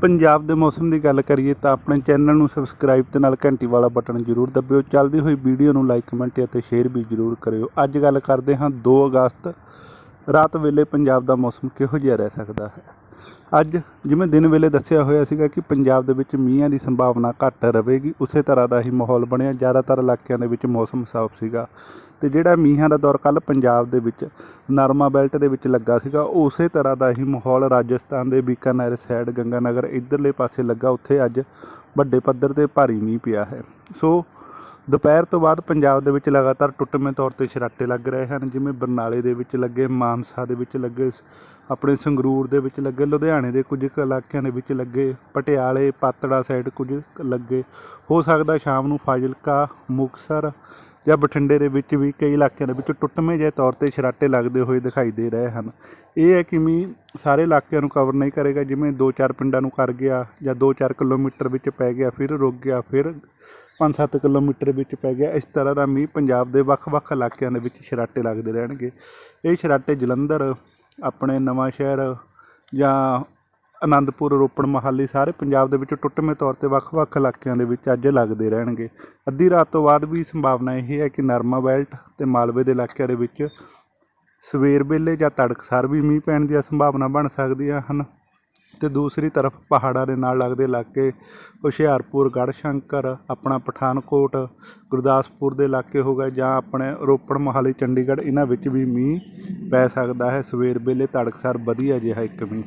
ਪੰਜਾਬ ਦੇ ਮੌਸਮ ਦੀ ਗੱਲ ਕਰੀਏ ਤਾਂ ਆਪਣੇ ਚੈਨਲ ਨੂੰ ਸਬਸਕ੍ਰਾਈਬ ਤੇ ਨਾਲ ਘੰਟੀ ਵਾਲਾ ਬਟਨ ਜ਼ਰੂਰ ਦਬਿਓ। ਚੱਲਦੀ ਹੋਈ ਵੀਡੀਓ ਨੂੰ ਲਾਈਕ ਕਮੈਂਟ ਅਤੇ ਸ਼ੇਅਰ ਵੀ ਜ਼ਰੂਰ ਕਰਿਓ। ਅੱਜ ਗੱਲ ਕਰਦੇ ਹਾਂ 2 ਅਗਸਤ, ਰਾਤ ਵੇਲੇ ਪੰਜਾਬ ਦਾ ਮੌਸਮ ਕਿਹੋ ਜਿਹਾ ਰਹਿ ਸਕਦਾ ਹੈ? ਅੱਜ ਜਿਵੇਂ ਦਿਨ ਵੇਲੇ ਦੱਸਿਆ ਹੋਇਆ ਸੀਗਾ ਕਿ ਪੰਜਾਬ ਦੇ ਵਿੱਚ ਮੀਂਹਾਂ ਦੀ ਸੰਭਾਵਨਾ ਘੱਟ ਰਹੇਗੀ, ਉਸੇ ਤਰ੍ਹਾਂ ਦਾ ਹੀ ਮਾਹੌਲ ਬਣਿਆ। ਜ਼ਿਆਦਾਤਰ ਇਲਾਕਿਆਂ ਦੇ ਵਿੱਚ ਮੌਸਮ ਸਾਫ਼ ਸੀਗਾ ਤੇ ਜਿਹੜਾ ਮੀਂਹਾਂ ਦਾ ਦੌਰ ਕੱਲ ਪੰਜਾਬ ਦੇ ਵਿੱਚ ਨਰਮਾ ਬੈਲਟ ਦੇ ਵਿੱਚ ਲੱਗਾ ਸੀਗਾ, ਉਸੇ ਤਰ੍ਹਾਂ ਦਾ ਹੀ ਮਾਹੌਲ ਰਾਜਸਥਾਨ ਦੇ ਬੀਕਾਨੇਰ ਸਾਈਡ, ਗੰਗਾਨਗਰ ਇਧਰਲੇ ਪਾਸੇ ਲੱਗਾ। ਉੱਥੇ ਅੱਜ ਵੱਡੇ ਪੱਧਰ ਤੇ ਭਾਰੀ ਮੀਂਹ ਪਿਆ ਹੈ। ਸੋ ਦੁਪਹਿਰ ਤੋਂ ਬਾਅਦ ਪੰਜਾਬ ਦੇ ਵਿੱਚ ਲਗਾਤਾਰ ਟੁੱਟਵੇਂ ਤੌਰ ਤੇ ਛਰਾਟੇ ਲੱਗ ਰਹੇ ਹਨ, ਜਿਵੇਂ ਬਰਨਾਲੇ ਦੇ ਵਿੱਚ ਲੱਗੇ, ਮਾਨਸਾ ਦੇ ਵਿੱਚ ਲੱਗੇ ਆਪਣੇ ਸੰਗਰੂਰ ਦੇ ਵਿੱਚ ਲੱਗੇ, ਲੁਧਿਆਣੇ ਦੇ ਕੁਝ ਕੁ ਇਲਾਕਿਆਂ ਦੇ ਵਿੱਚ ਲੱਗੇ, ਪਟਿਆਲੇ, ਪਾਤੜਾ ਸਾਈਡ ਕੁਝ ਲੱਗੇ। ਹੋ ਸਕਦਾ ਸ਼ਾਮ ਨੂੰ ਫਾਜ਼ਿਲਕਾ, ਮੁਕਤਸਰ ਜਾਂ ਬਠਿੰਡੇ ਦੇ ਵਿੱਚ ਵੀ ਕਈ ਇਲਾਕਿਆਂ ਦੇ ਵਿੱਚ ਟੁੱਟਵੇਂ ਜਿਹੇ ਤੌਰ ਤੇ ਛਰਾਟੇ ਲੱਗਦੇ ਹੋਏ ਦਿਖਾਈ ਦੇ ਰਹੇ ਹਨ। ਇਹ ਹੈ ਕਿ ਮੀਂਹ ਸਾਰੇ ਇਲਾਕਿਆਂ ਨੂੰ ਕਵਰ ਨਹੀਂ ਕਰੇਗਾ, ਜਿਵੇਂ 2-4 ਪਿੰਡਾਂ ਨੂੰ ਕਰ ਗਿਆ ਜਾਂ 2-4 ਕਿਲੋਮੀਟਰ ਵਿੱਚ ਪੈ ਗਿਆ, ਫਿਰ ਰੁਕ ਗਿਆ, ਫਿਰ 5-7 ਕਿਲੋਮੀਟਰ ਵਿੱਚ ਪੈ ਗਿਆ। ਇਸ ਤਰ੍ਹਾਂ ਦਾ ਮੀਂਹ ਪੰਜਾਬ ਦੇ ਵੱਖ-ਵੱਖ ਇਲਾਕਿਆਂ ਦੇ ਵਿੱਚ ਛਰਾਟੇ ਲੱਗਦੇ ਰਹਿਣਗੇ। ਇਹ ਛਰਾਟੇ ਜਲੰਧਰ ਆਪਣੇ ਨਵਾਂ ਸ਼ਹਿਰ ਜਾਂ ਆਨੰਦਪੁਰ ਰੋਪੜ ਮੋਹਾਲੀ ਸਾਰੇ ਪੰਜਾਬ ਦੇ ਵਿੱਚ ਟੁੱਟਵੇਂ ਤੌਰ ਤੇ ਵੱਖ-ਵੱਖ ਇਲਾਕਿਆਂ ਦੇ ਵਿੱਚ ਅੱਜ ਲੱਗਦੇ ਰਹਿਣਗੇ। ਅੱਧੀ ਰਾਤ ਤੋਂ ਬਾਅਦ ਵੀ ਸੰਭਾਵਨਾ ਇਹ ਹੈ ਕਿ ਨਰਮਾ ਬੈਲਟ ਤੇ ਮਾਲਵੇ ਦੇ ਇਲਾਕਿਆਂ ਦੇ ਵਿੱਚ ਸਵੇਰ ਵੇਲੇ ਜਾਂ ਤੜਕਸਾਰ ਵੀ ਮੀਂਹ ਪੈਣ ਦੀਆਂ ਸੰਭਾਵਨਾ ਬਣ ਸਕਦੀਆਂ ਹਨ। ਤੇ ਦੂਸਰੀ ਤਰਫ ਪਹਾੜਾਂ ਦੇ ਨਾਲ ਲੱਗਦੇ ਇਲਾਕੇ, ਹੁਸ਼ਿਆਰਪੁਰ, ਗੜ੍ਹਸ਼ੰਕਰ, ਆਪਣਾ ਪਠਾਨਕੋਟ, ਗੁਰਦਾਸਪੁਰ ਦੇ ਇਲਾਕੇ ਹੋ ਗਏ ਜਾਂ ਆਪਣੇ ਰੋਪੜ ਮੋਹਾਲੀ, ਚੰਡੀਗੜ੍ਹ, ਇਹਨਾਂ ਵਿੱਚ ਵੀ ਮੀਂਹ ਪੈ ਸਕਦਾ ਹੈ। ਸਵੇਰ ਵੇਲੇ ਤੜਕਸਾਰ ਵਧੀਆ ਜਿਹਾ ਇੱਕ ਮੀਂਹ।